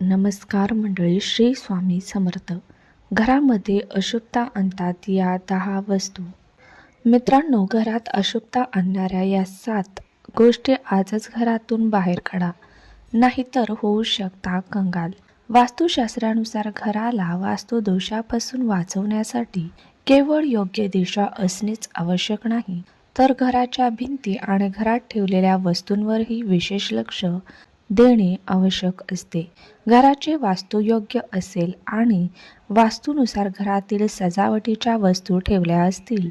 नमस्कार मंडळी श्री स्वामी समर्थ. घरामध्ये अशुभता आणतात या दहा वस्तू. मित्रांनो घरात अशुभता आणणाऱ्या या सात गोष्टी आजच घरातून बाहेर काढा. नाहीतर होऊ शकता कंगाल. वास्तुशास्त्रानुसार घराला वास्तुदोषापासून वाचवण्यासाठी केवळ योग्य दिशा असणेच आवश्यक नाही. तर घराच्या भिंती आणि घरात ठेवलेल्या वस्तूंवरही विशेष लक्ष देणे आवश्यक असते. घराचे वास्तुयोग्य असेल आणि वास्तूनुसार घरातील सजावटीच्या वस्तू ठेवल्या असतील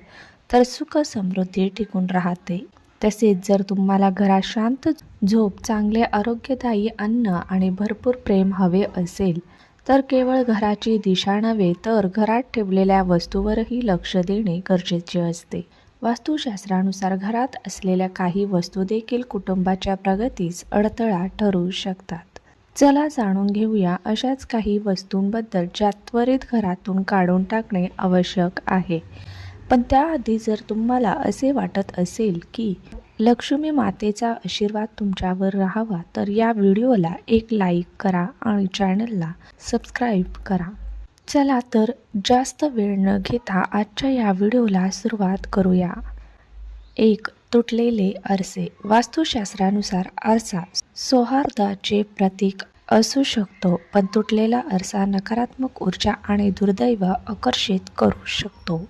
तर सुख समृद्धी टिकून राहते. तसेच जर तुम्हाला घरात शांत झोप चांगले आरोग्यदायी अन्न आणि भरपूर प्रेम हवे असेल तर केवळ घराची दिशा नव्हे तर घरात ठेवलेल्या वस्तूवरही लक्ष देणे गरजेचे असते. वास्तुशास्त्रानुसार घरात असलेल्या काही वस्तू देखील कुटुंबाच्या प्रगतीस अडथळा ठरू शकतात. चला जाणून घेऊया अशाच काही वस्तूंबद्दल ज्या त्वरित घरातून काढून टाकणे आवश्यक आहे. पण त्याआधी जर तुम्हाला असे वाटत असेल की लक्ष्मी मातेचा आशीर्वाद तुमच्यावर राहावा तर या व्हिडिओला एक लाईक करा आणि चॅनलला सबस्क्राईब करा. चला तर जास्त वेळ न घेता आजच्या या व्हिडिओला सुरुवात करूया. एक तुटलेले आरसे वास्तुशास्त्रानुसार आरसा सौहार्दाचे प्रतीक असू शकतो पण तुटलेला आरसा नकारात्मक ऊर्जा आणि दुर्दैव आकर्षित करू शकतो.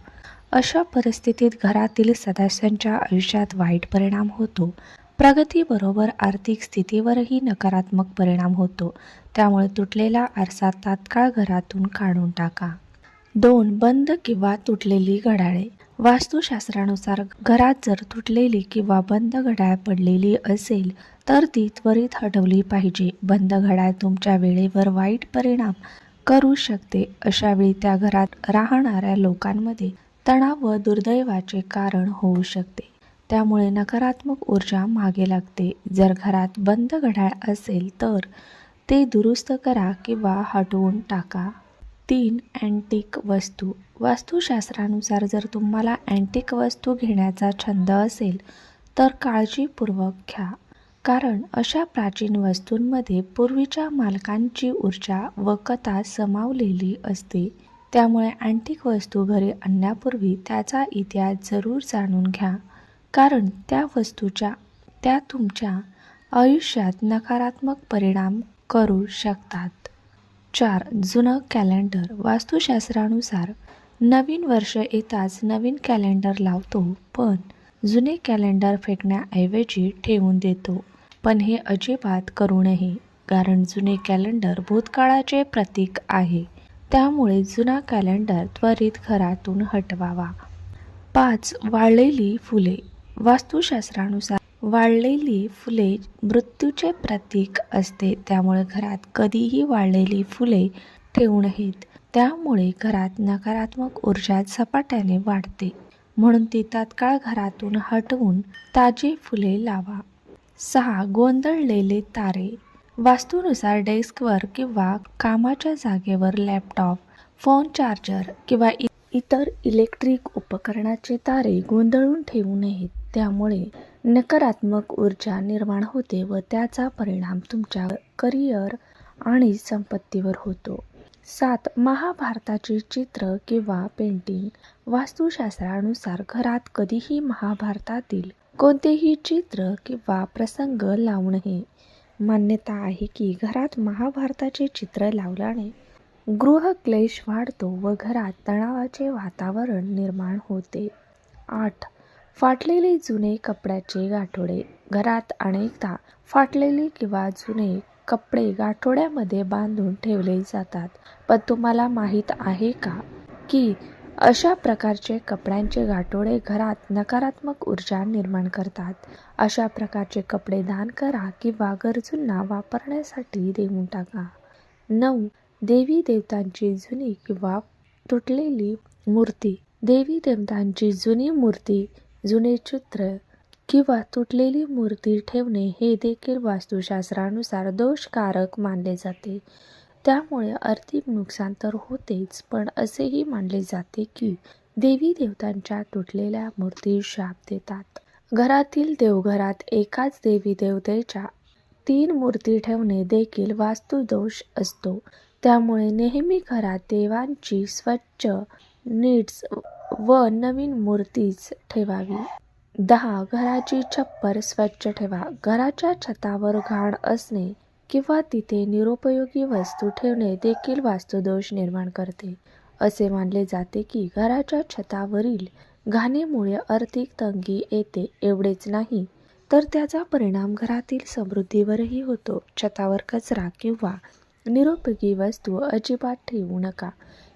अशा परिस्थितीत घरातील सदस्यांच्या आयुष्यात वाईट परिणाम होतो. प्रगतीबरोबर आर्थिक स्थितीवरही नकारात्मक परिणाम होतो. त्यामुळे तुटलेला आरसा तात्काळ घरातून काढून टाका. दोन बंद किंवा तुटलेली घड्याळे. वास्तुशास्त्रानुसार घरात जर तुटलेली किंवा बंद घड्याळ पडलेली असेल तर ती त्वरित हटवली पाहिजे. बंद घड्याळ तुमच्या वेळेवर वाईट परिणाम करू शकते. अशा वेळी त्या घरात राहणाऱ्या लोकांमध्ये तणाव व दुर्दैवाचे कारण होऊ शकते. त्यामुळे नकारात्मक ऊर्जा मागे लागते. जर घरात बंद घड्याळ असेल तर ते दुरुस्त करा किंवा हटवून टाका. तीन अँटिक वस्तू. वास्तुशास्त्रानुसार जर तुम्हाला अँटिक वस्तू घेण्याचा छंद असेल तर काळजीपूर्वक घ्या. कारण अशा प्राचीन वस्तूंमध्ये पूर्वीच्या मालकांची ऊर्जा व कथा समावलेली असते. त्यामुळे अँटिक वस्तू घरी आणण्यापूर्वी त्याचा इतिहास जरूर जाणून घ्या. कारण त्या वस्तूच्या त्या तुमच्या आयुष्यात नकारात्मक परिणाम करू शकतात. चार जुनं कॅलेंडर. वास्तुशास्त्रानुसार नवीन वर्ष येताच नवीन कॅलेंडर लावतो पण जुने कॅलेंडर फेकण्याऐवजी ठेवून देतो. पण हे अजिबात करू नये कारण जुने कॅलेंडर भूतकाळाचे प्रतीक आहे. त्यामुळे जुना कॅलेंडर त्वरित घरातून हटवावा. पाच वाळलेली फुले. वास्तुशास्त्रानुसार वाळलेली फुले मृत्यूचे प्रतीक असते. त्यामुळे घरात कधीही वाळलेली फुले ठेवू नयेत त्यामुळे घरात नकारात्मक ऊर्जा झपाट्याने वाढते. म्हणून ती तात्काळ घरातून हटवून ताजी फुले लावा. सहा. गोंधळलेले तारे. वास्तूनुसार डेस्कवर किंवा कामाच्या जागेवर लॅपटॉप फोन चार्जर किंवा इ- इतर इलेक्ट्रिक उपकरणाचे तारे गोंधळून ठेवू नयेत. त्यामुळे नकारात्मक ऊर्जा निर्माण होते व त्याचा परिणाम तुमच्या करिअर आणि संपत्तीवर होतो. सात महाभारताचे चित्र किंवा पेंटिंग वास्तुशास्त्रानुसार घरात कधीही महाभारतातील कोणतेही चित्र किंवा प्रसंग लावणे मान्यता आहे की घरात महाभारताचे चित्र लावल्याने गृहक्लेश वाढतो व घरात तणावाचे वातावरण निर्माण होते. आठ. फाटलेले जुने कपड्याचे गाठोडे. घरात अनेकदा फाटलेले किंवा जुने कपडे गाठोड्यामध्ये बांधून ठेवले जातात. पण तुम्हाला माहीत आहे का की अशा प्रकारचे कपड्यांचे गाठोडे घरात नकारात्मक ऊर्जा निर्माण करतात? अशा प्रकारचे कपडे दान करा किंवा गरजूंना वापरण्यासाठी देऊन टाका. नऊ. देवी देवतांची जुनी किंवा तुटलेली मूर्ती. देवी देवतांची जुनी मूर्ती जुने चित्र किंवा तुटलेली मूर्ती ठेवणे हे देखील वास्तुशास्त्रानुसार दोषकारक मानले जाते. त्यामुळे आर्थिक नुकसान तर होतेच पण असेही मानले जाते की देवी देवतांच्या तुटलेल्या मूर्ती शाप देतात. घरातील देवघरात एकाच देवी देवतेच्या तीन मूर्ती ठेवणे देखील वास्तुदोष असतो. त्यामुळे नेहमी घरात देवांची स्वच्छ नीट्स व नवीन मूर्तीच ठेवावी. दहा घराची छप्पर स्वच्छ ठेवा. घराच्या छतावर घाण असणे किंवा तिथे निरुपयोगी वस्तू ठेवणे देखील वास्तुदोष निर्माण करते. असे मानले जाते की घराच्या छतावरील घाणीमुळे आर्थिक तंगी येते एवढेच नाही तर त्याचा परिणाम घरातील समृद्धीवरही होतो. छतावर कचरा किंवा निरुपयोगी वस्तू अजिबात ठेवू नका.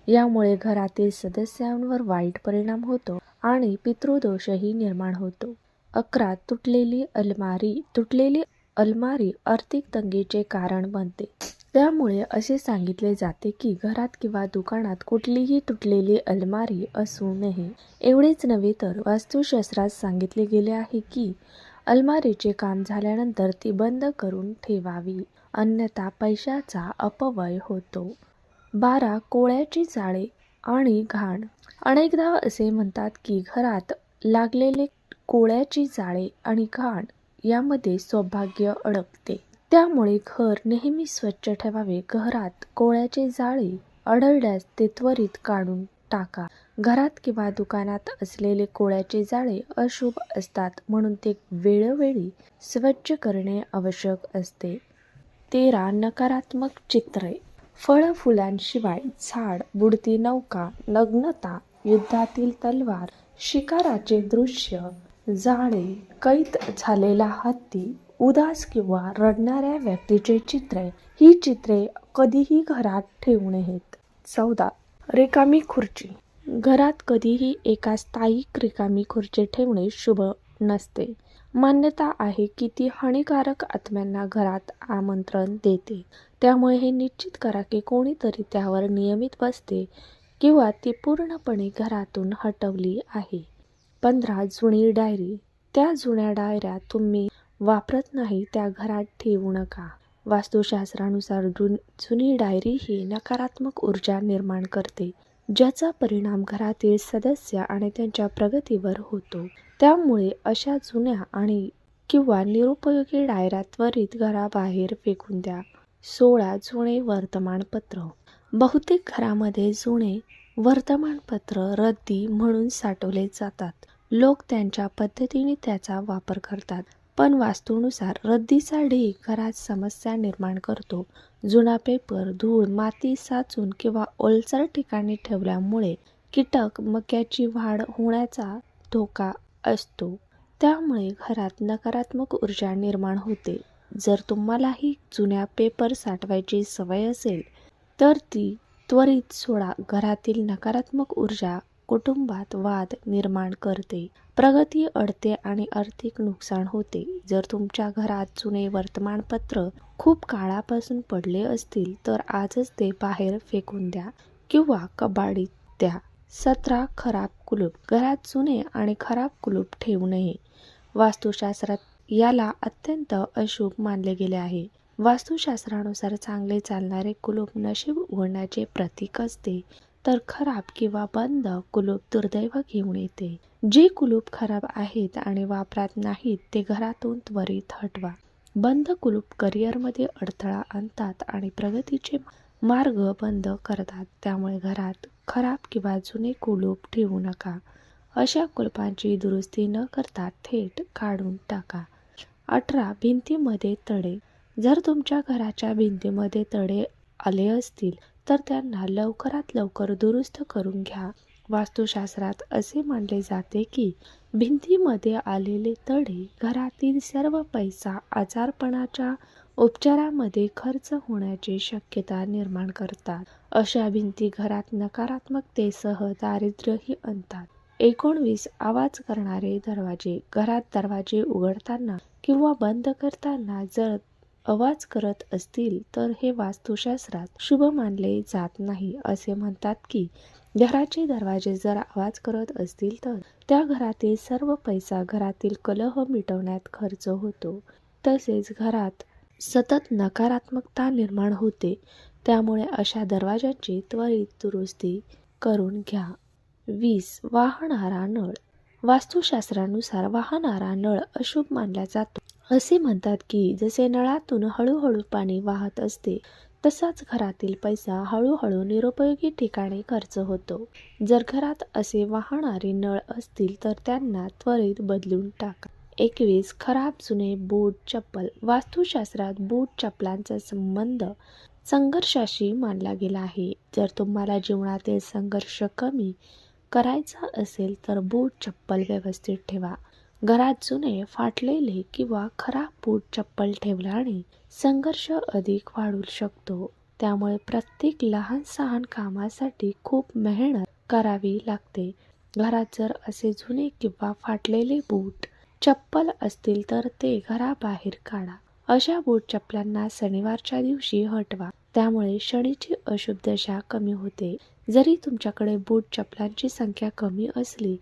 यामुळे घरातील सदस्यांवर वाईट परिणाम होतो आणि पितृदोषही निर्माण होतो. अकरा. तुटलेली अलमारी. तुटलेली अलमारी आर्थिक तंगीचे कारण बनते. त्यामुळे असे सांगितले जाते की घरात किंवा दुकानात कुठलीही तुटलेली अलमारी असू नये. एवढेच नव्हे तर वास्तुशास्त्रात सांगितले गेले आहे की अलमारीचे काम झाल्यानंतर ती बंद करून ठेवावी. अन्यथा पैशाचा अपव्यय होतो. बारा कोळ्याची जाळे आणि घाण. अनेकदा असे म्हणतात की घरात लागलेले कोळ्याची जाळे आणि घाण यामध्ये सौभाग्य अडकते. त्यामुळे घर नेहमी स्वच्छ ठेवावे. घरात कोळ्याचे जाळे आढळल्यास ते त्वरित काढून टाका. घरात किंवा दुकानात असलेले कोळ्याचे जाळे अशुभ असतात म्हणून ते वेळोवेळी स्वच्छ करणे आवश्यक असते. तेरा नकारात्मक चित्रे. फळ फुलांशिवाय झाड बुडती नौका नग्नता युद्धातील तलवार शिकाराचे दृश्य जाळे कैद झालेला हत्ती उदास किंवा रडणाऱ्या व्यक्तीचे चित्रे ही चित्रे कधीही घरात ठेवू नयेत. चौदा रिकामी खुर्ची. घरात कधीही एका स्थायिक रिकामी खुर्ची ठेवणे शुभ नसते. मान्यता आहे की ती हानिकारक आत्म्यांना घरात आमंत्रण देते. त्यामुळे हे निश्चित करा की कोणीतरी त्यावर नियमित बसते किंवा ती पूर्णपणे घरातून हटवली आहे. पंधरा जुनी डायरी. त्या जुन्या डायऱ्या तुम्ही वापरत नाही त्या घरात ठेवू नका. वास्तुशास्त्रानुसार जुन जुनी डायरी ही नकारात्मक ऊर्जा निर्माण करते ज्याचा परिणाम घरातील सदस्य आणि त्यांच्या प्रगतीवर होतो. त्यामुळे अशा जुन्या आणि किंवा निरुपयोगी डायऱ्या त्वरित घराबाहेर फेकून द्या. सोळा जुने वर्तमानपत्र. बहुतेक घरामध्ये जुने वर्तमानपत्र रद्दी म्हणून साठवले जातात. लोक त्यांच्या पद्धतीने त्याचा वापर करतात. पण वास्तूनुसार रद्दीचा ढीग घरात समस्या निर्माण करतो. जुना पेपर धूळ माती साचून किंवा ओलसर ठिकाणी ठेवल्यामुळे कीटक मक्याची वाढ होण्याचा धोका असतो. त्यामुळे घरात नकारात्मक ऊर्जा निर्माण होते. जर तुम्हालाही जुन्या पेपर साठवायची सवय असेल तर ती त्वरित सोडा. घरातील नकारात्मक ऊर्जा कुटुंबात वाद निर्माण करते. प्रगती अडते आणि आर्थिक नुकसान होते. जर तुमच्या घरात जुने वर्तमानपत्र खूप काळापासून पडले असतील तर आजच ते बाहेर फेकून द्या किंवा कबाडीत द्या. सतरा खराब कुलूप. घरात जुने आणि खराब कुलूप ठेवू नये. वास्तुशास्त्रात याला अत्यंत अशुभ मानले गेले आहे. वास्तुशास्त्रानुसार चांगले चालणारे कुलूप नशीब उघडण्याचे प्रतीक असते तर खराब किंवा बंद कुलूप दुर्दैव घेऊन येते. जे कुलूप खराब आहेत आणि वापरात नाहीत ते घरातून त्वरित हटवा. बंद कुलूप करिअरमध्ये अडथळा आणतात आणि प्रगतीचे मार्ग बंद करतात. त्यामुळे घरात खराब किंवा जुने कुलूप ठेवू नका. अशा कुलपांची दुरुस्ती न करता थेट काढून टाका. अठरा भिंतीमध्ये तडे. जर तुमच्या घराच्या भिंतीमध्ये तडे आले असतील तर त्यांना लवकरात लवकर दुरुस्त करून घ्या. वास्तुशास्त्रात असे मानले जाते की भिंतीमध्ये आलेले तडे घरातील सर्व पैसा आजारपणाच्या उपचारामध्ये खर्च होण्याची शक्यता निर्माण करतात. अशा भिंती घरात नकारात्मकतेसह दारिद्र्यही आणतात. एकोणवीस आवाज करणारे दरवाजे घरात दरवाजे उघडताना किंवा बंद करताना जर आवाज करत असतील तर हे वास्तुशास्त्रात शुभ मानले जात नाही असे म्हणतात की घराचे दरवाजे जर आवाज करत असतील तर त्या घरातील सर्व पैसा घरातील कलह मिटवण्यात खर्च होतो. तसेच घरात सतत नकारात्मकता निर्माण होते. त्यामुळे अशा दरवाजांची त्वरित दुरुस्ती करून घ्या. वीस. वाहणारा नळ. वास्तुशास्त्रानुसार वाहणारा नळ अशुभ मानला जातो. असे म्हणतात की जसे नळातून हळूहळू पाणी वाहत असते तसाच घरातील पैसा हळूहळू निरुपयोगी ठिकाणी खर्च होतो. जर घरात असे वाहणारे नळ असतील तर त्यांना त्वरित बदलून टाका. एकवीस खराब जुने बूट चप्पल. वास्तुशास्त्रात बूट चप्पलांचा संबंध संघर्षाशी मानला गेला आहे. जर तुम्हाला जीवनातील संघर्ष कमी करायचा असेल तर बूट चप्पल व्यवस्थित ठेवा. घरात जुने फाटलेले किंवा खराब बूट चप्पल ठेवल्याने संघर्ष अधिक वाढू शकतो. त्यामुळे प्रत्येक लहान सहान कामासाठी खूप मेहनत करावी लागते. घरात जर असे जुने किंवा फाटलेले बूट चप्पल असतील तर ते घराबाहेर काढा. अशा बूट चप्पलांना शनिवारच्या दिवशी हटवा. त्यामुळे शनीची अशुभ दशा कमी होते. जरी तुमच्याकडे बूट चप्पलांची संख्या कमी असली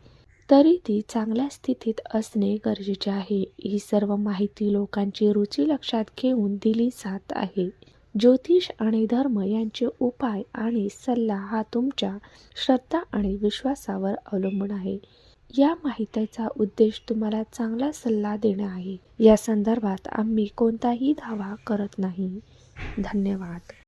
तरी ती चांगल्या स्थितीत असणे गरजेचे आहे. ही सर्व माहिती लोकांची रुची लक्षात घेऊन दिली जात आहे. ज्योतिष आणि धर्म यांचे उपाय आणि सल्ला हा तुमच्या श्रद्धा आणि विश्वासावर अवलंबून आहे. या माहितीचा उद्देश तुम्हाला चांगला सल्ला देणे आहे. या संदर्भात आम्ही कोणताही दावा करत नाही. धन्यवाद.